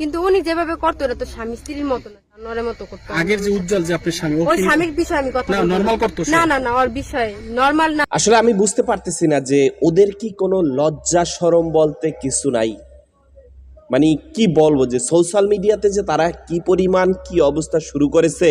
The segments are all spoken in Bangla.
কিন্তু উনি যেভাবে করতো এটা তো স্বামী স্ত্রীর মতো না নরের মতো করতো। আগের যে উজ্জ্বল যে আপনার স্বামী ওই স্বামীর বিষয়ে আমি কথা না, বলব করতো না না না ওর বিষয়ে নর্মাল না। আসলে আমি বুঝতে পারতেছি না যে ওদের কি কোনো লজ্জা সরম বলতে কিছু নাই। মানে কি বলব যে সোশ্যাল মিডিয়াতে যে তারা কি পরিমাণ কি অবস্থা শুরু করেছে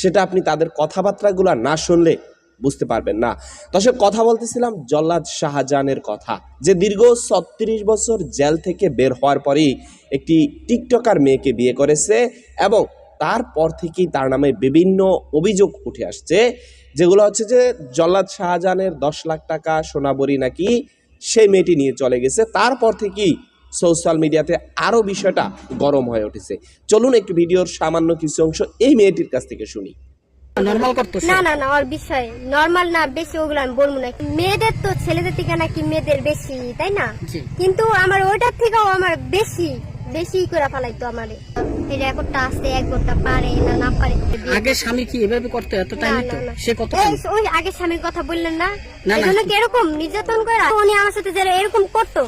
সেটা আপনি তাদের কথাবার্তাগুলো না শুনলে বুঝতে পারবেন না। দর্শক কথা বলতেছিলাম জল্লাদ শাহজাহানের কথা, যে দীর্ঘ ছত্রিশ বছর জেল থেকে বের হওয়ার পরেই একটি টিকটকার মেয়েকে বিয়ে করেছে এবং তারপর থেকেই তার নামে বিভিন্ন অভিযোগ উঠে আসছে, যেগুলো হচ্ছে যে জল্লাদ শাহজাহানের দশ লাখ টাকা সোনাবরি নাকি সেই মেয়েটি নিয়ে চলে গেছে। তারপর থেকেই সোশ্যাল মিডিয়াতে আরও বিষয়টা গরম হয়ে উঠেছে। চলুন একটু ভিডিওর সামান্য কিছু অংশ এই মেয়েটির কাছ থেকে শুনি। নর্মাল করতো সে? না না না ওর বিষয় নর্মাল না বেশি ওগুলো আমি বলব না। মেয়েদের তো ছেলেদের থেকে নাকি মেয়েদের বেশি তাই না? কিন্তু আমার ওইটার থেকেও আমার বেশি বেশি করে ফেলাইতো আমার। এই রেকর্ডটা আসতে এক ঘণ্টা পারে না না পারে। আগে স্বামী কি এভাবে করতো এত টাইম তো? সে কত ওই আগে স্বামীর কথা বললেন না? না, এই না। জন্য কি এরকম নির্যাতন করে উনি আমার সাথে যারা এরকম করতো?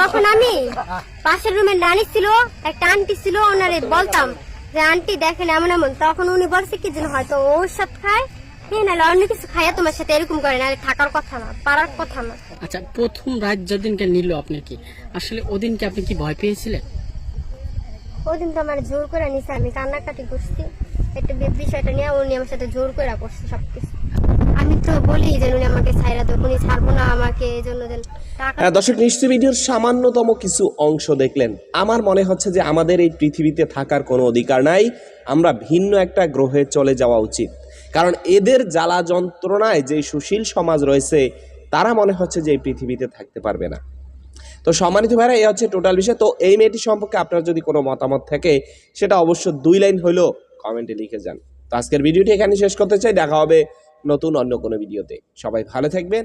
তখন আমি পাশের রুমে নানি ছিল একটা আন্টি ছিল ওনারে বলতাম যে আন্টি দেখেন এমন এমন তখন উনি বলছে কি যেন হয়তো ঔষধ খায়। হ্যাঁ নাহলে অন্য কিছু খাইয়া তোমার সাথে এরকম করে না থাকার কথা না পারার কথা না। আচ্ছা প্রথম রাত যেদিনকে নিল আপনি কি আসলে ওদিনকে আপনি কি ভয় পেয়েছিলেন? ওদিন তো আমার জোর করে নিছে আমি কান্নাকাটি করছি। একটা বিষয়টা নিয়ে উনি আমার সাথে জোর করে করছে সবকিছু। আমি তো বলি যে উনি আমাকে ছাইরা দেবো উনি ছাড়বো না আমাকে এই জন্য হ্যাঁ, দর্শক নিশ্চয় ভিডিওর সামান্যতম কিছু অংশ দেখলেন। আমার মনে হচ্ছে যে আমাদের এই পৃথিবীতে থাকার কোনো অধিকার নাই। আমরা ভিন্ন একটা গ্রহে চলে যাওয়া উচিত। কারণ এদের জ্বালা যন্ত্রণায় যে সুশীল সমাজ রয়েছে তারা মনে হচ্ছে যে এই পৃথিবীতে থাকতে পারবে না। তো সম্মানিত ভাইরা এই হচ্ছে টোটাল বিষয়। তো এই মেয়েটি সম্পর্কে আপনার যদি কোনো মতামত থাকে সেটা অবশ্য দুই লাইন হলেও কমেন্টে লিখে যান। তো আজকের ভিডিওটি এখানে শেষ করতে চাই। দেখা হবে নতুন অন্য কোনো ভিডিওতে। সবাই ভালো থাকবেন।